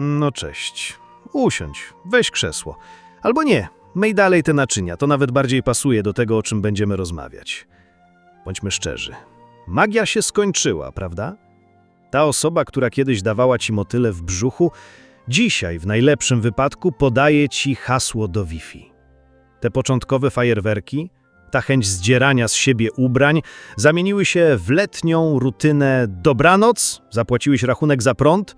No cześć. Usiądź, weź krzesło. Albo nie, myj dalej te naczynia, to nawet bardziej pasuje do tego, o czym będziemy rozmawiać. Bądźmy szczerzy. Magia się skończyła, prawda? Ta osoba, która kiedyś dawała ci motyle w brzuchu, dzisiaj w najlepszym wypadku podaje ci hasło do Wi-Fi. Te początkowe fajerwerki, ta chęć zdzierania z siebie ubrań zamieniły się w letnią rutynę dobranoc, zapłaciłeś rachunek za prąd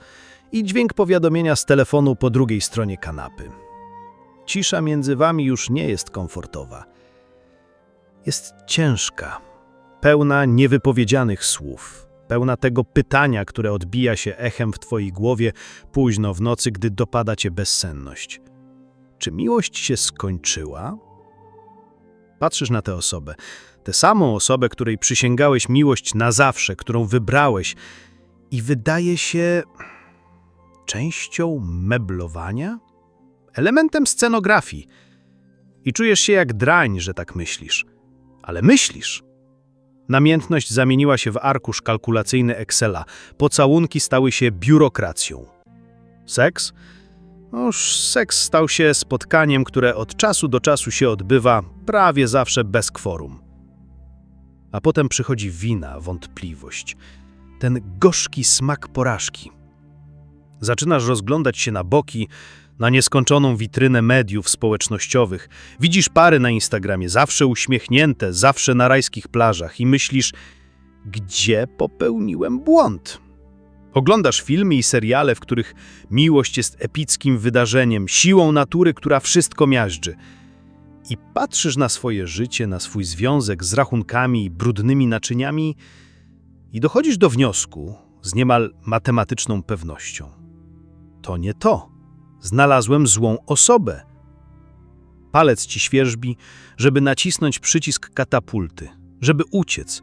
i dźwięk powiadomienia z telefonu po drugiej stronie kanapy. Cisza między wami już nie jest komfortowa. Jest ciężka, pełna niewypowiedzianych słów, pełna tego pytania, które odbija się echem w twojej głowie późno w nocy, gdy dopada cię bezsenność. Czy miłość się skończyła? Patrzysz na tę osobę, tę samą osobę, której przysięgałeś miłość na zawsze, którą wybrałeś i wydaje się częścią meblowania? Elementem scenografii. I czujesz się jak drań, że tak myślisz. Ale myślisz. Namiętność zamieniła się w arkusz kalkulacyjny Excela. Pocałunki stały się biurokracją. Seks? Noż, seks stał się spotkaniem, które od czasu do czasu się odbywa, prawie zawsze bez kworum. A potem przychodzi wina, wątpliwość, ten gorzki smak porażki. Zaczynasz rozglądać się na boki, na nieskończoną witrynę mediów społecznościowych. Widzisz pary na Instagramie, zawsze uśmiechnięte, zawsze na rajskich plażach i myślisz, gdzie popełniłem błąd? Oglądasz filmy i seriale, w których miłość jest epickim wydarzeniem, siłą natury, która wszystko miażdży. I patrzysz na swoje życie, na swój związek z rachunkami i brudnymi naczyniami i dochodzisz do wniosku z niemal matematyczną pewnością. To nie to. Znalazłem złą osobę. Palec ci świerzbi, żeby nacisnąć przycisk katapulty, żeby uciec,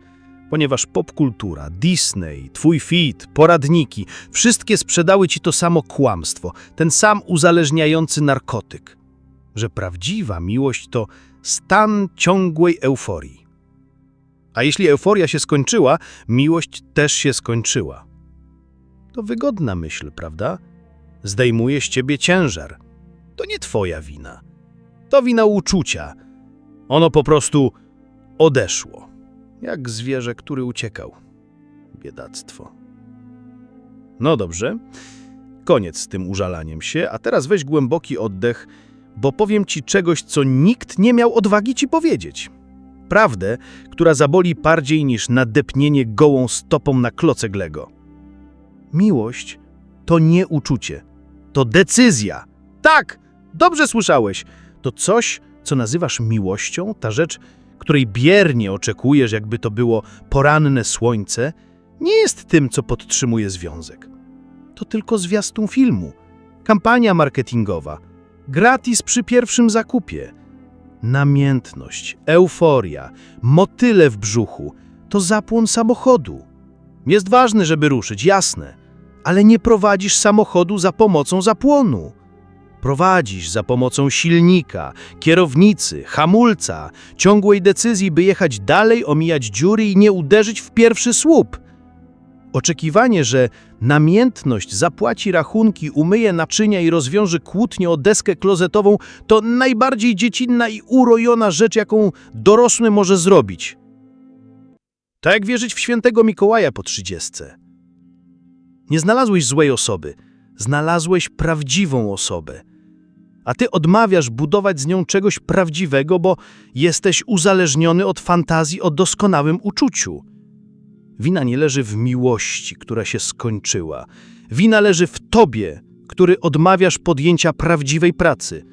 ponieważ popkultura, Disney, twój feed, poradniki, wszystkie sprzedały ci to samo kłamstwo, ten sam uzależniający narkotyk, że prawdziwa miłość to stan ciągłej euforii. A jeśli euforia się skończyła, miłość też się skończyła. To wygodna myśl, prawda? Zdejmuje z ciebie ciężar. To nie twoja wina. To wina uczucia. Ono po prostu odeszło. Jak zwierzę, który uciekał. Biedactwo. No dobrze. Koniec z tym użalaniem się, a teraz weź głęboki oddech, bo powiem ci czegoś, co nikt nie miał odwagi ci powiedzieć. Prawdę, która zaboli bardziej niż nadepnienie gołą stopą na klocek Lego. Miłość to nie uczucie, to decyzja. Tak, dobrze słyszałeś. To coś, co nazywasz miłością, ta rzecz, której biernie oczekujesz, jakby to było poranne słońce, nie jest tym, co podtrzymuje związek. To tylko zwiastun filmu, kampania marketingowa, gratis przy pierwszym zakupie. Namiętność, euforia, motyle w brzuchu to zapłon samochodu. Jest ważne, żeby ruszyć, jasne, ale nie prowadzisz samochodu za pomocą zapłonu. Prowadzisz za pomocą silnika, kierownicy, hamulca, ciągłej decyzji, by jechać dalej, omijać dziury i nie uderzyć w pierwszy słup. Oczekiwanie, że namiętność zapłaci rachunki, umyje naczynia i rozwiąże kłótnię o deskę klozetową, to najbardziej dziecinna i urojona rzecz, jaką dorosły może zrobić. Tak wierzyć w świętego Mikołaja po trzydziestce. Nie znalazłeś złej osoby, znalazłeś prawdziwą osobę. A ty odmawiasz budować z nią czegoś prawdziwego, bo jesteś uzależniony od fantazji o doskonałym uczuciu. Wina nie leży w miłości, która się skończyła. Wina leży w tobie, który odmawiasz podjęcia prawdziwej pracy.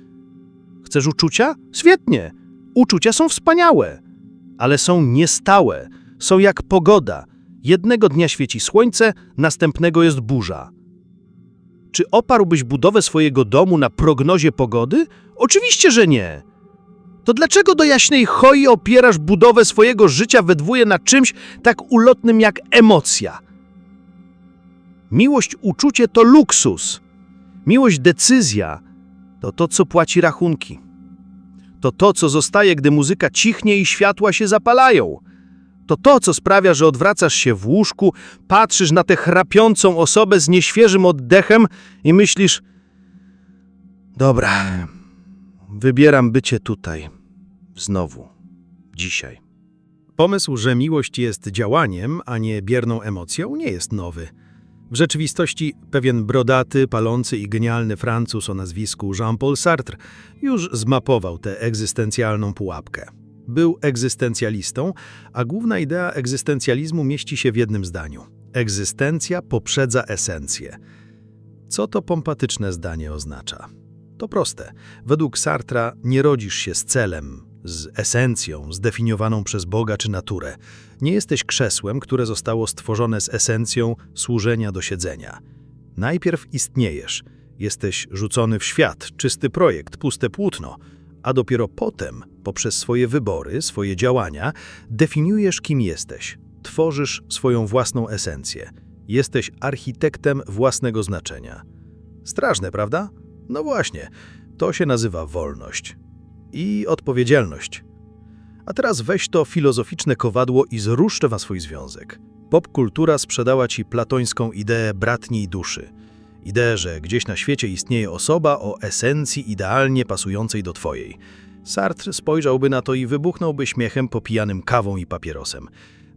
Chcesz uczucia? Świetnie. Uczucia są wspaniałe, ale są niestałe. Są jak pogoda. Jednego dnia świeci słońce, następnego jest burza. Czy oparłbyś budowę swojego domu na prognozie pogody? Oczywiście, że nie. To dlaczego do jaśnej choi opierasz budowę swojego życia we dwóje na czymś tak ulotnym jak emocja? Miłość uczucie to luksus. Miłość decyzja to to, co płaci rachunki. To to, co zostaje, gdy muzyka cichnie i światła się zapalają. To to, co sprawia, że odwracasz się w łóżku, patrzysz na tę chrapiącą osobę z nieświeżym oddechem i myślisz: Dobra, wybieram bycie tutaj. Znowu. Dzisiaj. Pomysł, że miłość jest działaniem, a nie bierną emocją, nie jest nowy. W rzeczywistości pewien brodaty, palący i genialny Francuz o nazwisku Jean-Paul Sartre już zmapował tę egzystencjalną pułapkę. Był egzystencjalistą, a główna idea egzystencjalizmu mieści się w jednym zdaniu. Egzystencja poprzedza esencję. Co to pompatyczne zdanie oznacza? To proste. Według Sartra nie rodzisz się z celem, z esencją zdefiniowaną przez Boga czy naturę. Nie jesteś krzesłem, które zostało stworzone z esencją służenia do siedzenia. Najpierw istniejesz, jesteś rzucony w świat, czysty projekt, puste płótno, a dopiero potem, poprzez swoje wybory, swoje działania, definiujesz, kim jesteś. Tworzysz swoją własną esencję. Jesteś architektem własnego znaczenia. Straszne, prawda? No właśnie, to się nazywa wolność i odpowiedzialność. A teraz weź to filozoficzne kowadło i zrusz na swój związek. Popkultura sprzedała ci platońską ideę bratniej duszy. Ideę, że gdzieś na świecie istnieje osoba o esencji idealnie pasującej do twojej. Sartre spojrzałby na to i wybuchnąłby śmiechem popijanym kawą i papierosem.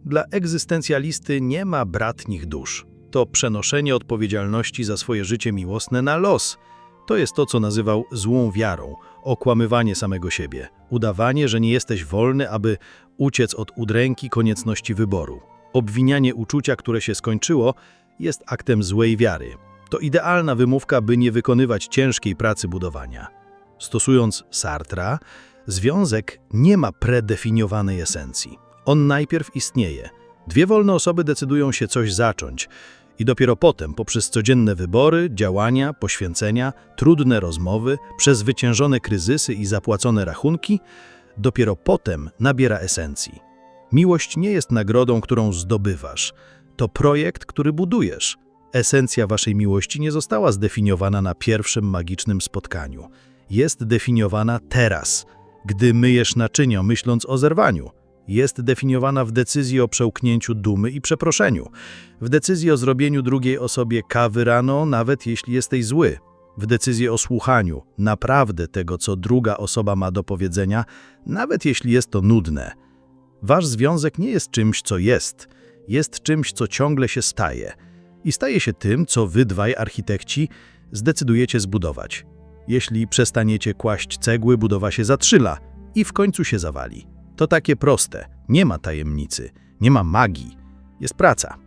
Dla egzystencjalisty nie ma bratnich dusz. To przenoszenie odpowiedzialności za swoje życie miłosne na los. To jest to, co nazywał złą wiarą, okłamywanie samego siebie, udawanie, że nie jesteś wolny, aby uciec od udręki konieczności wyboru. Obwinianie uczucia, które się skończyło, jest aktem złej wiary. To idealna wymówka, by nie wykonywać ciężkiej pracy budowania. Stosując Sartra, związek nie ma predefiniowanej esencji. On najpierw istnieje. Dwie wolne osoby decydują się coś zacząć i dopiero potem, poprzez codzienne wybory, działania, poświęcenia, trudne rozmowy, przezwyciężone kryzysy i zapłacone rachunki, dopiero potem nabiera esencji. Miłość nie jest nagrodą, którą zdobywasz. To projekt, który budujesz. Esencja waszej miłości nie została zdefiniowana na pierwszym magicznym spotkaniu. Jest definiowana teraz, gdy myjesz naczynia, myśląc o zerwaniu. Jest definiowana w decyzji o przełknięciu dumy i przeproszeniu, w decyzji o zrobieniu drugiej osobie kawy rano, nawet jeśli jesteś zły, w decyzji o słuchaniu naprawdę tego, co druga osoba ma do powiedzenia, nawet jeśli jest to nudne. Wasz związek nie jest czymś, co jest, jest czymś, co ciągle się staje. I staje się tym, co wy dwaj architekci zdecydujecie zbudować. Jeśli przestaniecie kłaść cegły, budowa się zatrzyla i w końcu się zawali. To takie proste. Nie ma tajemnicy, nie ma magii. Jest praca.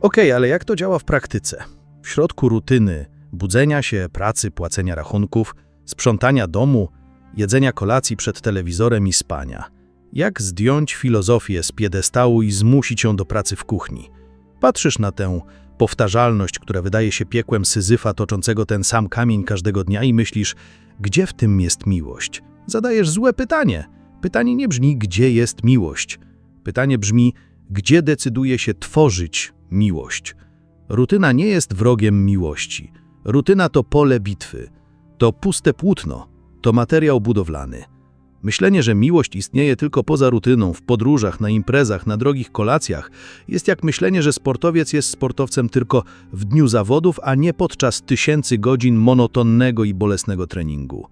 Okej, ale jak to działa w praktyce? W środku rutyny, budzenia się, pracy, płacenia rachunków, sprzątania domu, jedzenia kolacji przed telewizorem i spania. Jak zdjąć filozofię z piedestału i zmusić ją do pracy w kuchni? Patrzysz na tę powtarzalność, która wydaje się piekłem Syzyfa toczącego ten sam kamień każdego dnia i myślisz, gdzie w tym jest miłość? Zadajesz złe pytanie. Pytanie nie brzmi, gdzie jest miłość. Pytanie brzmi, gdzie decyduje się tworzyć miłość. Rutyna nie jest wrogiem miłości. Rutyna to pole bitwy, to puste płótno, to materiał budowlany. Myślenie, że miłość istnieje tylko poza rutyną, w podróżach, na imprezach, na drogich kolacjach, jest jak myślenie, że sportowiec jest sportowcem tylko w dniu zawodów, a nie podczas tysięcy godzin monotonnego i bolesnego treningu.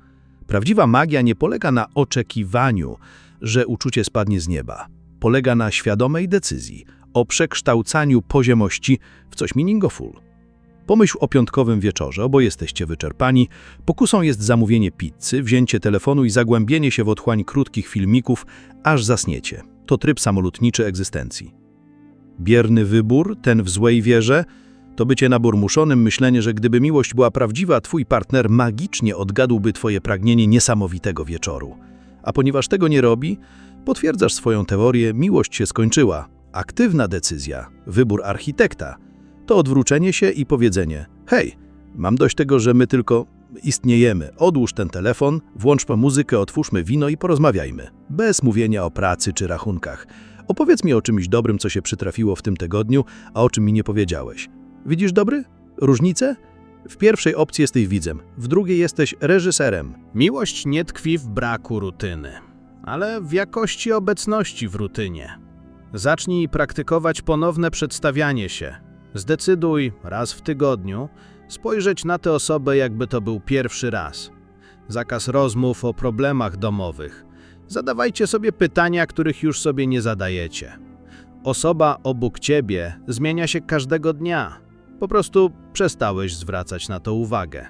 Prawdziwa magia nie polega na oczekiwaniu, że uczucie spadnie z nieba. Polega na świadomej decyzji o przekształcaniu poziomości w coś meaningful. Pomyśl o piątkowym wieczorze, bo jesteście wyczerpani. Pokusą jest zamówienie pizzy, wzięcie telefonu i zagłębienie się w otchłań krótkich filmików, aż zasniecie. To tryb samolotniczy egzystencji. Bierny wybór, ten w złej wierze, to bycie naburmuszonym, myślenie, że gdyby miłość była prawdziwa, twój partner magicznie odgadłby twoje pragnienie niesamowitego wieczoru. A ponieważ tego nie robi, potwierdzasz swoją teorię, miłość się skończyła. Aktywna decyzja, wybór architekta, to odwrócenie się i powiedzenie: Hej, mam dość tego, że my tylko istniejemy. Odłóż ten telefon, włączmy muzykę, otwórzmy wino i porozmawiajmy. Bez mówienia o pracy czy rachunkach. Opowiedz mi o czymś dobrym, co się przytrafiło w tym tygodniu, a o czym mi nie powiedziałeś. Widzisz dobry? Różnicę? W pierwszej opcji jesteś widzem, w drugiej jesteś reżyserem. Miłość nie tkwi w braku rutyny, ale w jakości obecności w rutynie. Zacznij praktykować ponowne przedstawianie się. Zdecyduj raz w tygodniu spojrzeć na tę osobę, jakby to był pierwszy raz. Zakaz rozmów o problemach domowych. Zadawajcie sobie pytania, których już sobie nie zadajecie. Osoba obok ciebie zmienia się każdego dnia. Po prostu przestałeś zwracać na to uwagę.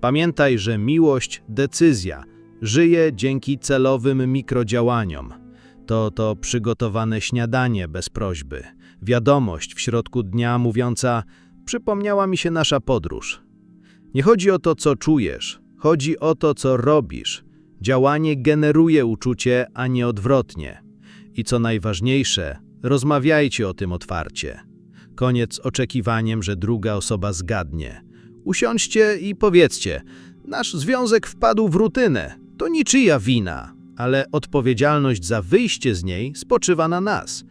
Pamiętaj, że miłość, decyzja, żyje dzięki celowym mikrodziałaniom. To to przygotowane śniadanie bez prośby, wiadomość w środku dnia mówiąca: Przypomniała mi się nasza podróż. Nie chodzi o to, co czujesz, chodzi o to, co robisz. Działanie generuje uczucie, a nie odwrotnie. I co najważniejsze, rozmawiajcie o tym otwarcie. Koniec oczekiwaniem, że druga osoba zgadnie. Usiądźcie i powiedzcie: Nasz związek wpadł w rutynę. To niczyja wina, ale odpowiedzialność za wyjście z niej spoczywa na nas.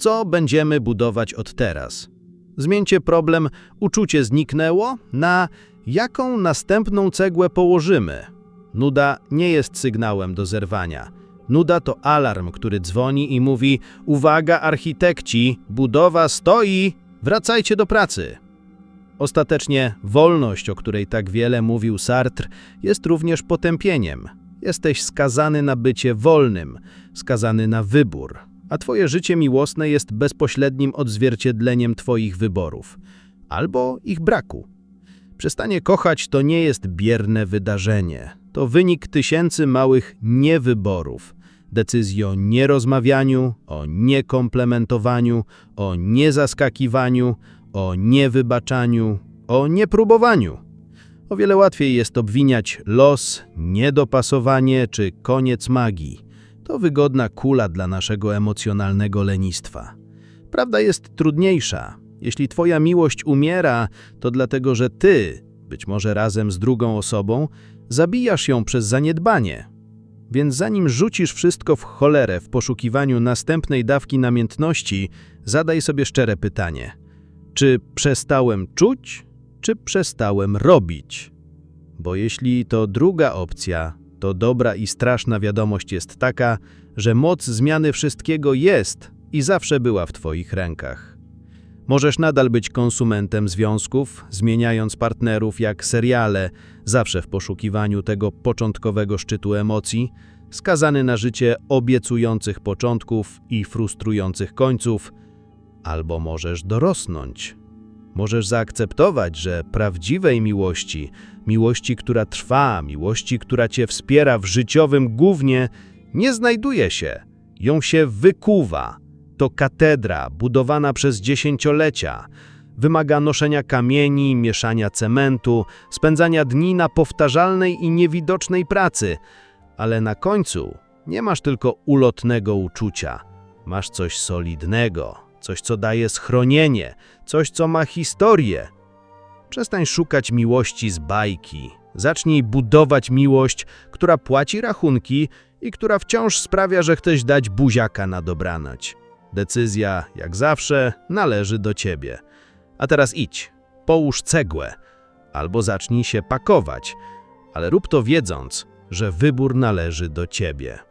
Co będziemy budować od teraz? Zmieńcie problem uczucie zniknęło na jaką następną cegłę położymy. Nuda nie jest sygnałem do zerwania. Nuda to alarm, który dzwoni i mówi: Uwaga, architekci, budowa stoi, wracajcie do pracy. Ostatecznie wolność, o której tak wiele mówił Sartre, jest również potępieniem. Jesteś skazany na bycie wolnym, skazany na wybór, a twoje życie miłosne jest bezpośrednim odzwierciedleniem twoich wyborów albo ich braku. Przestanie kochać to nie jest bierne wydarzenie. To wynik tysięcy małych niewyborów, decyzji o nierozmawianiu, o niekomplementowaniu, o niezaskakiwaniu, o niewybaczaniu, o niepróbowaniu. O wiele łatwiej jest obwiniać los, niedopasowanie czy koniec magii. To wygodna kula dla naszego emocjonalnego lenistwa. Prawda jest trudniejsza. Jeśli twoja miłość umiera, to dlatego, że ty, być może razem z drugą osobą, zabijasz ją przez zaniedbanie. Więc zanim rzucisz wszystko w cholerę w poszukiwaniu następnej dawki namiętności, zadaj sobie szczere pytanie. Czy przestałem czuć, czy przestałem robić? Bo jeśli to druga opcja, to dobra i straszna wiadomość jest taka, że moc zmiany wszystkiego jest i zawsze była w Twoich rękach. Możesz nadal być konsumentem związków, zmieniając partnerów jak seriale, zawsze w poszukiwaniu tego początkowego szczytu emocji, skazany na życie obiecujących początków i frustrujących końców, albo możesz dorosnąć. Możesz zaakceptować, że prawdziwej miłości, miłości, która trwa, miłości, która cię wspiera w życiowym głównie, nie znajduje się. Ją się wykuwa. To katedra budowana przez dziesięciolecia. Wymaga noszenia kamieni, mieszania cementu, spędzania dni na powtarzalnej i niewidocznej pracy. Ale na końcu nie masz tylko ulotnego uczucia. Masz coś solidnego, coś, co daje schronienie, coś, co ma historię. Przestań szukać miłości z bajki. Zacznij budować miłość, która płaci rachunki i która wciąż sprawia, że chcesz dać buziaka na dobranoc. Decyzja, jak zawsze, należy do ciebie. A teraz idź, połóż cegłę, albo zacznij się pakować, ale rób to wiedząc, że wybór należy do ciebie.